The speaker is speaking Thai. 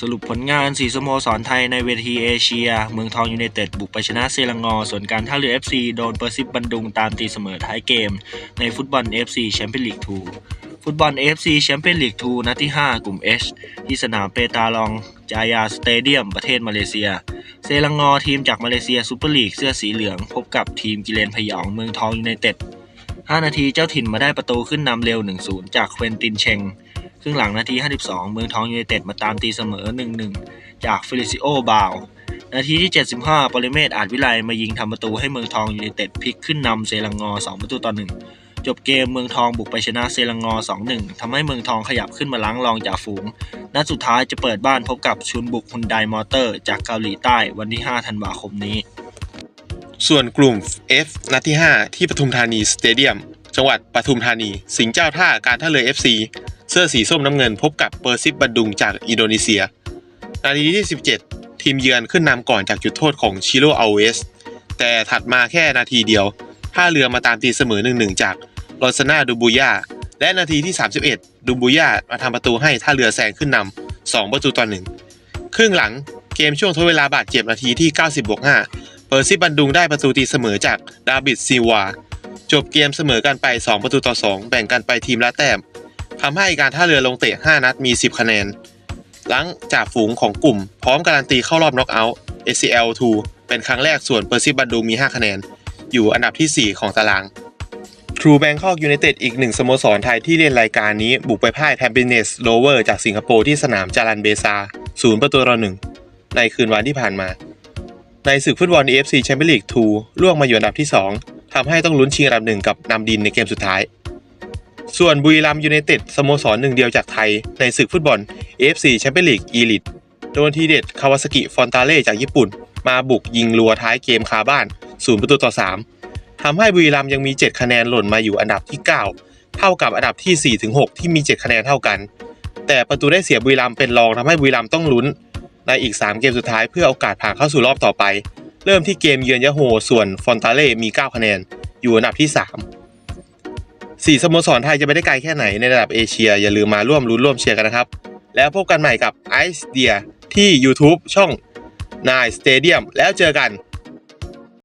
สรุปผลงานสีสโมสรไทยในเวทีเอเชีย เมืองทองยูไนเต็ดบุกไปชนะเซลังงอ ส่วนการท่าเรือ FC โดนเปอร์ซิบบันดุงตามตีเสมอท้ายเกม ในฟุตบอล FC แชมเปี้ยนลีก2ฟุตบอล AFC แชมเปี้ยนลีก2นัดที่ 5 กลุ่ม H ที่สนามเปตาลอง จายาสเตเดียม ประเทศมาเลเซีย เซลังงอทีมจากมาเลเซียซูเปอร์ลีกเสื้อสีเหลือง พบกับทีมกิเลนพยองเมืองทองยูไนเต็ด5 นาทีเจ้าถิ่นมาได้ประตูขึ้นนำเร็ว 1-0 จากเควินตินเชง ครึ่งหลังนาที 52 เมืองทองยูไนเต็ดมาตามตีเสมอ 1-1 จากฟิลิซิโอบาว นาทีที่ 75 ปริเมศอาจวิไลมายิงทำประตูให้เมืองทองยูไนเต็ดพลิกขึ้นนำเซลังงอ 2 ประตูต่อ 1 จบเกมเมืองทองบุกไปชนะเซลังงอ 2-1 ทำให้เมืองทองขยับขึ้นมาล้างรองจากฝูง นัดสุดท้ายจะเปิดบ้านพบกับชุนบุกฮุนไดมอเตอร์ จากเกาหลีใต้วันที่ 5 ธันวาคมนี้ ส่วนกลุ่ม F นัดที่ 5 ที่ปทุมธานีสเตเดียมจังหวัดปทุมธานี สิงห์เจ้าท่าการท่าเรือ FC สื้อสีส้มน้ำเงินพบกับเปอร์ซิบบันดุงจากอินโดนีเซีย นาทีที่ 17 ทีมเยือนขึ้นนำก่อนจากจุดโทษของชิโรอัลเวส แต่ถัดมาแค่นาทีเดียวท่าเรือมาตามตีเสมอ 1-1 จากลอนซนาดูบูย่าและนาทีที่ 31 ดูบูย่ามาทำประตูให้ท่าเรือแซงขึ้นนำ2ประตูต่อ1ครึ่งหลังเกมช่วงทดเวลาบาดเจ็บนาทีที่ 90บวก5เปอร์ซิบันดุงได้ประตูตีเสมอจากดาบิดซีวา จบเกมเสมอกันไป 2 ประตูต่อ 2 แบ่งกันไปทีมละแต้ม ทำให้การท่าเรือลงเตะ 5 นัดมี 10 คะแนน หลังจากฝูงของกลุ่ม พร้อมการันตีเข้ารอบน็อกเอาท์ ACL 2 เป็นครั้งแรกส่วนเปอร์ซิบันดุงมี 5 คะแนน อยู่อันดับที่ 4 ของตาราง True Bangkok United อีกหนึ่งสโมสรไทยที่เล่นรายการนี้ บุกไปพ่าย Happiness Rover จากสิงคโปร์ที่สนามจารันเบซาศูนย์ประตูต่อหนึ่งในคืนวันที่ผ่านมา ในศึกฟุตบอล AFC Champions League 2ล่วงมาอยู่อันดับที่ 2ทำให้ต้องลุ้นชิงอันดับหนึ่งกับนำดินในเกมสุดท้าย ส่วนบุรีรัมย์ยูไนเต็ดสโมสรหนึ่งเดียวจากไทย ในศึกฟุตบอล AFC Champions League Elite โดนทีเด็ดคาวาซากิฟอนตาเล่จากญี่ปุ่น มาบุกยิงรัวท้ายเกมคาบ้าน0ประตูต่อ 3ทำให้บุรีรัมย์ยังมี 7 คะแนนหล่นมาอยู่อันดับที่ 9 เท่ากับอันดับที่ 4-6 ที่มี 7 คะแนนเท่ากัน แต่ประตูได้เสียบุรีรัมเป็นรองทำให้บุรีรัมต้องลุ้น ในอีก 3 เกมสุดท้ายเพื่อโอกาสผ่านเข้าสู่รอบต่อไป เริ่มที่เกมเยือนยะโฮส่วนฟอนตาเล่มี 9 คะแนน อยู่อันดับที่ 3 สี่สโมสรไทยจะไปได้ไกลแค่ไหนในระดับเอเชีย อย่าลืมมาร่วมรุ้นร่วมเชียร์กันนะครับ แล้วพบกันใหม่กับไอซ์เดียที่ YouTube ช่องนายสเตเดียมแล้วเจอกัน